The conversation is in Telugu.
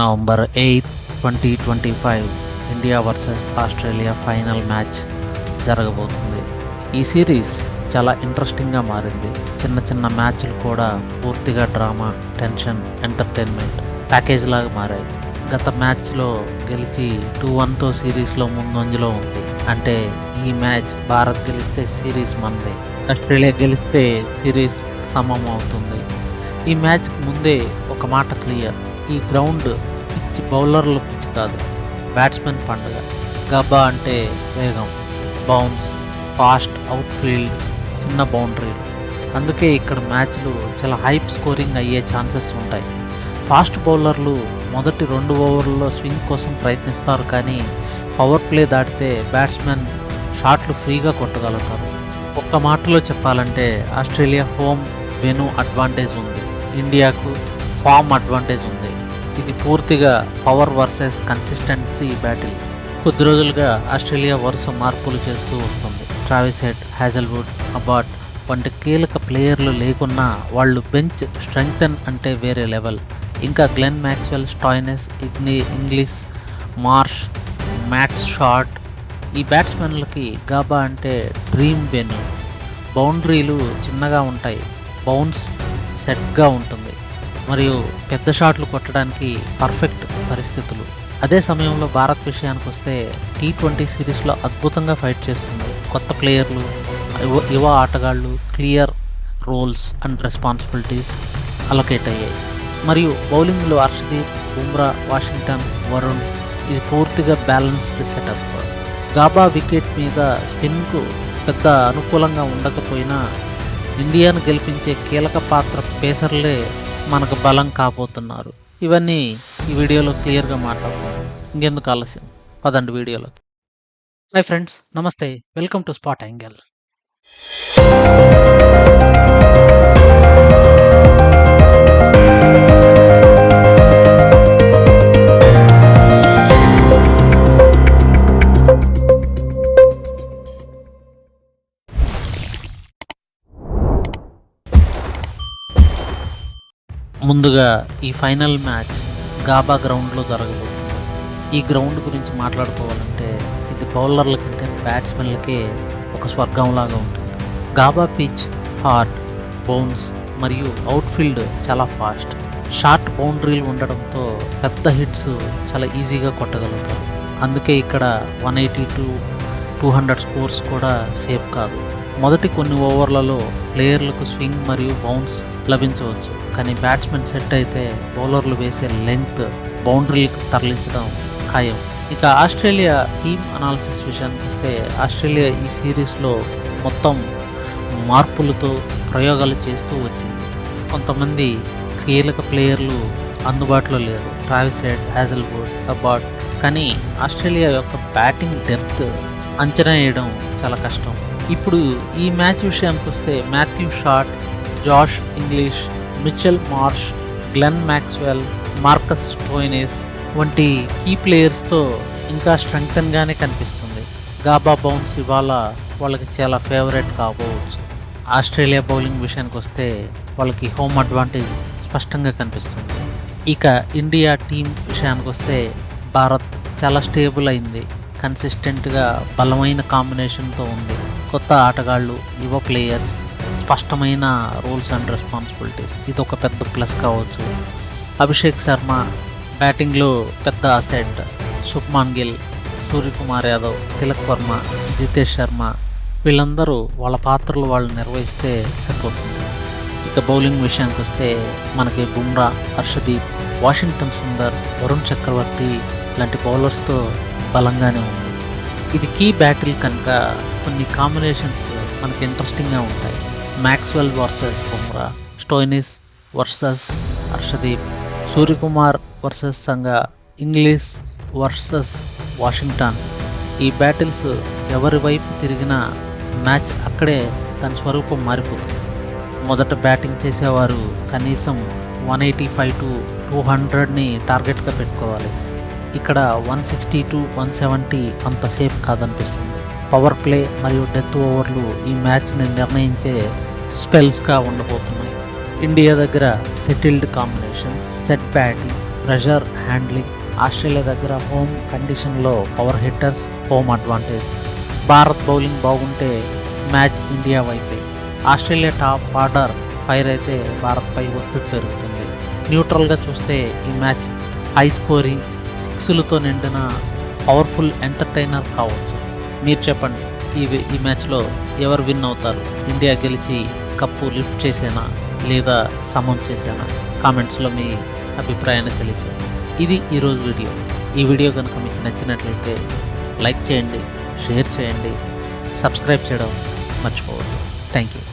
November eighth twenty twenty five India versus Australia final match జరగబోతుంది. ఈ సిరీస్ చాలా ఇంట్రెస్టింగ్గా మారింది. చిన్న చిన్న మ్యాచ్లు కూడా పూర్తిగా డ్రామా టెన్షన్ ఎంటర్టైన్మెంట్ ప్యాకేజ్ లాగా మారాయి. గత మ్యాచ్లో గెలిచి టూ వన్తో సిరీస్లో ముందంజలో ఉంది. అంటే ఈ మ్యాచ్ భారత్ గెలిస్తే సిరీస్ మనదే ఆస్ట్రేలియా గెలిస్తే సిరీస్ సమం అవుతుంది. ఈ మ్యాచ్కి ముందే ఒక మాట క్లియర్. ఈ గ్రౌండ్ పిచ్ బౌలర్ల పిచ్ కాదు. బ్యాట్స్మెన్ పండుగ. గబ్బా అంటే వేగం బౌన్స్ ఫాస్ట్ అవుట్ ఫీల్డ్ చిన్న బౌండరీలు. అందుకే ఇక్కడ మ్యాచ్లు చాలా హైప్ స్కోరింగ్ అయ్యే ఛాన్సెస్ ఉంటాయి. ఫాస్ట్ బౌలర్లు మొదటి రెండు ఓవర్లలో స్వింగ్ కోసం ప్రయత్నిస్తారు కానీ పవర్ ప్లే దాటితే బ్యాట్స్మెన్ షాట్లు ఫ్రీగా కొట్టగలుగుతారు. ఒక్క మాటలో చెప్పాలంటే ఆస్ట్రేలియా హోమ్ వెను అడ్వాంటేజ్ ఉంది. ఇండియాకు ఫామ్ అడ్వాంటేజ్ ఉంది. ఇది పూర్తిగా పవర్ వర్సెస్ కన్సిస్టెన్సీ బ్యాటిల్ కొద్ది రోజులుగా ఆస్ట్రేలియా వరుస మార్పులు చేస్తూ వస్తుంది. ట్రావిస్ హెడ్ హ్యాజల్వుడ్ అబాట్ వంటి కీలక ప్లేయర్లు లేకున్నా వాళ్ళు బెంచ్ స్ట్రెంగ్తన్ అంటే వేరే లెవెల్ ఇంకా గ్లెన్ మ్యాక్స్వెల్ స్టాయినెస్ ఇగ్ని ఇంగ్లీష్ మార్ష్ మ్యాట్స్ షార్ట్ ఈ బ్యాట్స్మెన్లకి గాబా అంటే డ్రీమ్ వెన్యూ బౌండరీలు చిన్నగా ఉంటాయి. బౌన్స్ సెట్గా ఉంటుంది. మరియు పెద్ద షాట్లు కొట్టడానికి పర్ఫెక్ట్ పరిస్థితులు. అదే సమయంలో భారత్ విషయానికి వస్తే టీ ట్వంటీ సిరీస్లో అద్భుతంగా ఫైట్ చేస్తుంది. కొత్త ప్లేయర్లు యువ ఆటగాళ్ళు clear roles and responsibilities allocate అయ్యాయి. మరియు బౌలింగ్లో హర్షదీప్ బుమ్రా వాషింగ్టన్ వరుణ్ ఇది పూర్తిగా బ్యాలెన్స్డ్ సెటప్ గాబా వికెట్ మీద స్పిన్కు పెద్ద అనుకూలంగా ఉండకపోయినా ఇండియాను గెలిపించే కీలక పాత్ర పేసర్లే మనకు బలం కాబోతున్నారు. ఇవన్నీ ఈ వీడియోలో క్లియర్గా మాట్లాడుకుందాం. ఇంకెందుకు ఆలస్యం? పదండి వీడియోలో hi friends namaste. Welcome to spot angle. ముందుగా ఈ ఫైనల్ మ్యాచ్ గాబా గ్రౌండ్లో జరగబోతుంది. ఈ గ్రౌండ్ గురించి మాట్లాడుకోవాలంటే ఇది బౌలర్ల కంటే బ్యాట్స్మెన్లకే ఒక స్వర్గంలాగా ఉంటుంది. గాబా పిచ్ హార్డ్ బౌన్స్ మరియు అవుట్ఫీల్డ్ చాలా ఫాస్ట్. షార్ట్ బౌండరీలు ఉండడంతో పెద్ద హిట్స్ చాలా ఈజీగా కొట్టగలుగుతారు. అందుకే ఇక్కడ one eighty two two hundred scores కూడా సేఫ్ కాదు. మొదటి కొన్ని ఓవర్లలో ప్లేయర్లకు స్వింగ్ మరియు బౌన్స్ లభించవచ్చు. కానీ బ్యాట్స్మెన్ సెట్ అయితే బౌలర్లు వేసే లెంగ్త్ బౌండరీలకు తరలించడం ఖాయం. ఇక ఆస్ట్రేలియా టీమ్ అనాలిసిస్ విషయానికి వస్తే ఆస్ట్రేలియా ఈ సిరీస్లో మొత్తం మార్పులతో ప్రయోగాలు చేస్తూ వచ్చింది. కొంతమంది కీలక ప్లేయర్లు అందుబాటులో లేరు. ట్రావిస్ హెడ్ హ్యాజల్వుడ్ అబాట్ కానీ ఆస్ట్రేలియా యొక్క బ్యాటింగ్ డెప్త్ అంచనా వేయడం చాలా కష్టం. ఇప్పుడు ఈ మ్యాచ్ విషయానికి వస్తే Matthew Short Josh Inglis Mitchell Marsh Glenn Maxwell Marcus Stoinis వంటి కీ ప్లేయర్స్తో ఇంకా స్ట్రెంగ్తన్గానే కనిపిస్తుంది. గాబా బౌన్స్ ఇవాళ వాళ్ళకి చాలా ఫేవరెట్ కాబోవచ్చు. ఆస్ట్రేలియా బౌలింగ్ విషయానికి వస్తే వాళ్ళకి హోమ్ అడ్వాంటేజ్ స్పష్టంగా కనిపిస్తుంది. ఇక ఇండియా టీం విషయానికి వస్తే భారత్ చాలా స్టేబుల్ అయింది. కన్సిస్టెంట్గా బలమైన కాంబినేషన్తో ఉంది. కొత్త ఆటగాళ్ళు యువ ప్లేయర్స్ స్పష్టమైన రూల్స్ అండ్ రెస్పాన్సిబిలిటీస్ ఇది ఒక పెద్ద ప్లస్ కావచ్చు. అభిషేక్ శర్మ బ్యాటింగ్లో పెద్ద అసెట్ శుభ్మాన్ గిల్ సూర్యకుమార్ యాదవ్ తిలక్ వర్మ జితేష్ శర్మ వీళ్ళందరూ వాళ్ళ పాత్రలు వాళ్ళు నిర్వహిస్తే సరిపోతుంది. ఇక బౌలింగ్ విషయానికి వస్తే మనకి బుమ్రా హర్షదీప్ వాషింగ్టన్ సుందర్ వరుణ్ చక్రవర్తి లాంటి బౌలర్స్తో బలంగానే ఉంది. ఇది కీ బ్యాటిల్ కనుక కొన్ని కాంబినేషన్స్ మనకి ఇంట్రెస్టింగ్గా ఉంటాయి. Maxwell versus Bumrah Stoinis versus Harshdeep Suryakumar versus సంగ ఇంగ్లీష్ వర్సెస్ వాషింగ్టన్ ఈ బ్యాటిల్స్ ఎవరి వైపు తిరిగినా మ్యాచ్ అక్కడే తన స్వరూపం మారిపోతుంది. మొదట బ్యాటింగ్ చేసేవారు కనీసం one eighty five to two హండ్రెడ్ని టార్గెట్గా పెట్టుకోవాలి. ఇక్కడ one sixty to one seventy అంత సేఫ్ కాదనిపిస్తుంది. పవర్ ప్లే మరియు డెత్ ఓవర్లు ఈ మ్యాచ్ని నిర్ణయించే స్పెల్స్గా ఉండబోతున్నాయి. ఇండియా దగ్గర settled combination set batting pressure handling Australia దగ్గర హోమ్ కండిషన్లో power hitters home advantage. Bharat bowling బాగుంటే మ్యాచ్ ఇండియా వైపే. ఆస్ట్రేలియా టాప్ ఆర్డర్ ఫైర్ అయితే భారత్పై ఒత్తిడి పెరుగుతుంది. న్యూట్రల్గా చూస్తే ఈ మ్యాచ్ హై స్కోరింగ్ సిక్స్లతో నిండిన పవర్ఫుల్ ఎంటర్టైనర్ కావచ్చు. మీరు చెప్పండి. ఈ ఈ మ్యాచ్లో ఎవరు విన్ అవుతారు? ఇండియా గెలిచి కప్పు లిఫ్ట్ చేసేనా? లేదా సమం చేసేనా? కామెంట్స్లో మీ అభిప్రాయాన్ని తెలియచేయండి. ఇది ఈరోజు వీడియో. ఈ వీడియో కనుక మీకు నచ్చినట్లయితే లైక్ చేయండి షేర్ చేయండి సబ్స్క్రైబ్ చేయడం మర్చిపోవద్దు. Thank you.